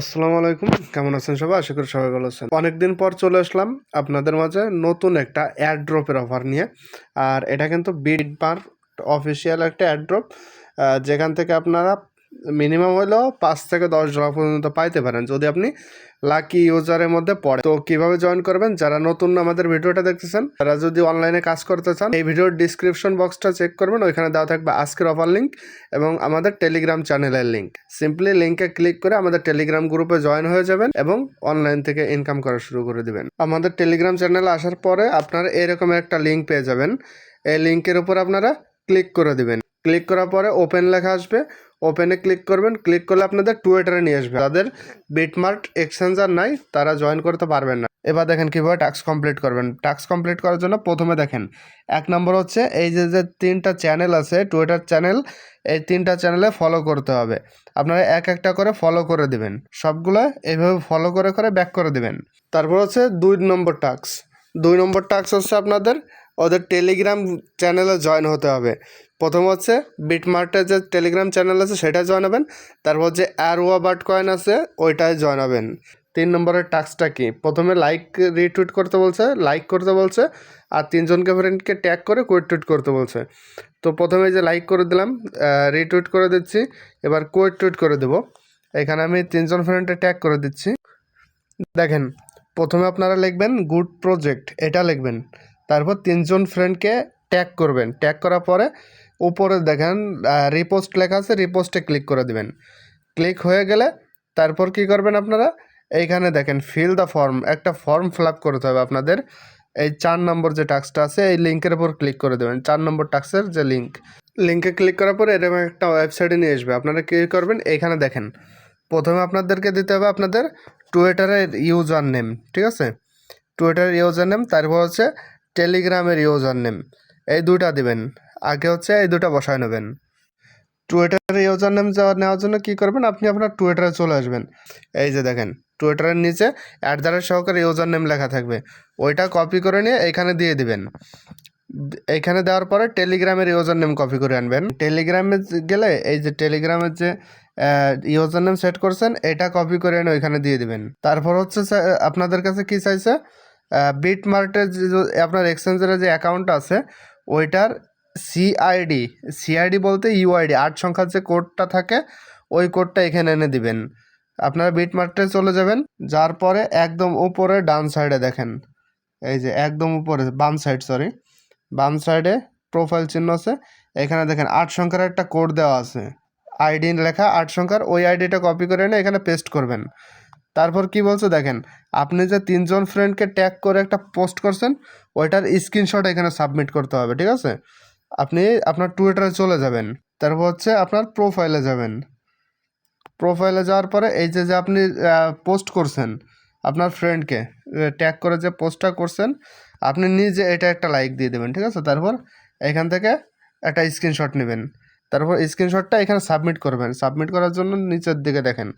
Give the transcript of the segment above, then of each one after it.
আসসালামু আলাইকুম। কেমন আছেন সবাই? আশা করি সবাই ভালো আছেন। অনেকদিন পর চলে আসলাম আপনাদের মাঝে নতুন একটা অ্যাড ড্রপের অফার নিয়ে। আর এটা কিন্তু বিড বার অফিসিয়াল একটা অ্যাড ড্রপ যেখান থেকে আপনারা মিনিমাম হলো পাঁচ থেকে দশ ডলার পর্যন্ত পাইতে পারেন, যদি আপনি লাকি ইউজারের মধ্যে পড়ে তো কীভাবে জয়েন করবেন? যারা নতুন আমাদের ভিডিওটা দেখতেছেন, তারা যদি অনলাইনে কাজ করতে চান, এই ভিডিওর ডিসক্রিপশন বক্সটা চেক করবেন, ওইখানে দেওয়া থাকবে আজকের অফার লিঙ্ক এবং আমাদের টেলিগ্রাম চ্যানেলের লিঙ্ক সিম্পলি লিঙ্কে ক্লিক করে আমাদের টেলিগ্রাম গ্রুপে জয়েন হয়ে যাবেন এবং অনলাইন থেকে ইনকাম করা শুরু করে দিবেন। আমাদের টেলিগ্রাম চ্যানেলে আসার পরে আপনারা এরকম একটা লিঙ্ক পেয়ে যাবেন। এই লিঙ্কের উপর আপনারা ক্লিক করে দিবেন। ক্লিক করার পরে ওপেন লেখা আসবে। ওপেনে ক্লিক করবেন ক্লিক করলে আপনাদের টুয়েটারে নিয়ে আসবে। তাদের বিটমার্ট এক্সচেঞ্জার নাই, তারা জয়েন করতে পারবেন না। এবার দেখেন কীভাবে টাস্ক কমপ্লিট করবেন। টাস্ক কমপ্লিট করার জন্য প্রথমে দেখেন, এক নম্বর হচ্ছে এই যে যে তিনটা চ্যানেল আছে টুইটার চ্যানেল এই তিনটা চ্যানেলে ফলো করতে হবে। আপনারা এক একটা করে ফলো করে দিবেন। সবগুলো এইভাবে ফলো করে করে ব্যাক করে দিবেন। তারপর হচ্ছে দুই নম্বর টাস্ক দুই নম্বর টাস্ক হচ্ছে আপনাদের ওদের টেলিগ্রাম চ্যানেলে জয়েন হতে হবে। প্রথম হচ্ছে বিটমার্টের যে টেলিগ্রাম চ্যানেল আছে, সেটা জয়েন হবেন। তারপর যে অ্যারোয়া বাট কয়েন আছে, ওইটায় জয়েন হবেন। তিন নম্বরের টাস্কটা কি? প্রথমে লাইক রিটুইট করতে বলছে লাইক করতে বলছে, আর তিনজনকে ফ্রেন্ডকে ট্যাগ করে কোয়েট টুইট করতে বলছে। তো প্রথমে যে লাইক করে দিলাম রিটুইট করে দিচ্ছি, এবার কোয়েট টুইট করে দেবো। এখানে আমি তিনজন ফ্রেন্ডে ট্যাগ করে দিচ্ছি। দেখেন, প্রথমে আপনারা লিখবেন গুড প্রজেক্ট এটা লিখবেন। তারপর তিনজন ফ্রেন্ডকে ট্যাগ করবেন। ট্যাগ করার পরে উপরে দেখেন রিপোস্ট লেখা আছে রিপোস্টে ক্লিক করে দিবেন। ক্লিক হয়ে গেলে তারপর কি করবেন আপনারা? এইখানে দেখেন ফিল দ্য ফর্ম একটা ফর্ম ফিল করতে হবে আপনাদের। এই চার নম্বর যে টাস্কটা আছে, এই লিঙ্কের উপর ক্লিক করে দেবেন। চার নম্বর টাস্কের যে লিঙ্ক লিঙ্কে ক্লিক করার পরে এরকম একটা ওয়েবসাইটে নিয়ে আসবে। আপনারা কী করবেন? এইখানে দেখেন, প্রথমে আপনাদেরকে দিতে হবে আপনাদের টুইটারের ইউজার নেম ঠিক আছে? টুইটারের ইউজার নেম তারপর হচ্ছে টেলিগ্রামের ইউজার নেম এই দুটা দিবেন। আগে হচ্ছে এই দুটা বসায় নেবেন। টুইটারের ইউজার নেম যাওয়া নেওয়ার জন্য কী করবেন? আপনি আপনার টুইটারে চলে আসবেন। এই যে দেখেন টুইটারের নিচে অ্যাট দ্য রেট সহকারে ইউজার নেম লেখা থাকবে। ওইটা কপি করে নিয়ে এখানে দিয়ে দিবেন। এইখানে দেওয়ার পরে টেলিগ্রামের ইউজার নেম কপি করে আনবেন। টেলিগ্রামে গেলে এই যে টেলিগ্রামের যে ইউজার নেম সেট করছেন, এটা কপি করে এনে ওইখানে দিয়ে দিবেন। তারপর হচ্ছে আপনাদের কাছে কি চাইছে? বিট মার্টের যে আপনার এক্সচেঞ্জের যে অ্যাকাউন্ট আছে, ওইটার সিআইডি সিআইডি বলতে ইউআইডি আট সংখ্যার যে কোডটা থাকে, ওই কোডটা এখানে এনে দিবেন। আপনারা বিট মার্টে চলে যাবেন, যার পরে একদম উপরে ডান সাইডে দেখেন। এই যে একদম উপরে, বাম সাইড সরি বাম সাইডে প্রোফাইল চিহ্ন আছে, এখানে দেখেন আট সংখ্যার একটা কোড দেওয়া আছে। আইডি লেখা আট সংখ্যার, ওই আইডিটা কপি করে এনে এখানে পেস্ট করবেন। তারপর কি বলছে দেখেন, আপনি যে তিনজন ফ্রেন্ডকে ট্যাগ করে একটা পোস্ট করছেন, ওইটার স্ক্রিনশট এখানে সাবমিট করতে হবে, ঠিক আছে? আপনি আপনার টুইটারে চলে যাবেন, তারপর হচ্ছে আপনার প্রোফাইলে যাবেন। প্রোফাইলে যাওয়ার পরে এই যে যে আপনি পোস্ট করছেন, আপনার ফ্রেন্ডকে ট্যাগ করে যে পোস্টটা করছেন, আপনি নিজে এটা একটা লাইক দিয়ে দেবেন, ঠিক আছে? তারপর এখান থেকে একটা স্ক্রিনশট নেবেন। তারপর স্ক্রিনশটটা এখানে সাবমিট করবেন। সাবমিট করার জন্য নিচের দিকে দেখেন,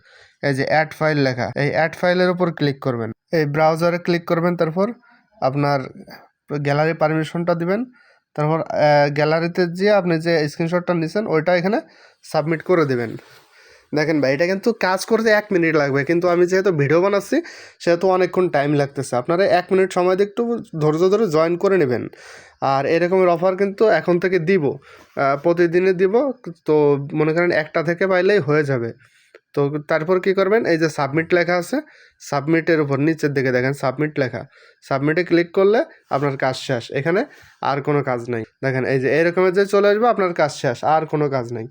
এই যে অ্যাড ফাইল লেখা, এই অ্যাড ফাইলের উপর ক্লিক করবেন। এই ব্রাউজারে ক্লিক করবেন, তারপর আপনার গ্যালারি পারমিশনটা দিবেন। তারপর গ্যালারিতে যেয়ে আপনি যে স্ক্রিনশটটা নিছেন, ওইটা এখানে সাবমিট করে দেবেন। দেখেন ভাই, এটা কিন্তু কাজ করতে এক মিনিট লাগবে, কিন্তু আমি যেহেতু ভিডিও বানাচ্ছি, সেহেতু অনেকক্ষণ টাইম লাগতেছে। আপনারা এক মিনিট সময় দিয়ে একটু ধৈর্য ধরে জয়েন করে নেবেন। আর এরকমের অফার কিন্তু এখন থেকে দিব প্রতিদিনে দিব, তো মনে করেন একটা থেকে পাইলেই হয়ে যাবে। তো তারপর কি করবেন, এই যে সাবমিট লেখা আছে সাবমিটের উপর নিচের দিকে দেখেন সাবমিট লেখা। সাবমিটে ক্লিক করলে আপনার কাজ শেষ, এখানে আর কোনো কাজ নাই। দেখেন এই যে এরকমের যে চলে আসবে, আপনার কাজ শেষ, আর কোনো কাজ নেই।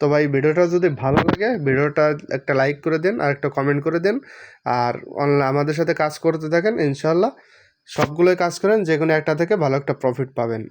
তো ভাই ভিডিওটা যদি ভালো লাগে, ভিডিওটা একটা লাইক করে দেন আর একটা কমেন্ট করে দেন। আর আমাদের সাথে কাজ করতে থাকেন ইনশাল্লাহ সবগুলোই কাজ করেন যে কোনো একটা থেকে ভালো একটা প্রফিট পাবেন।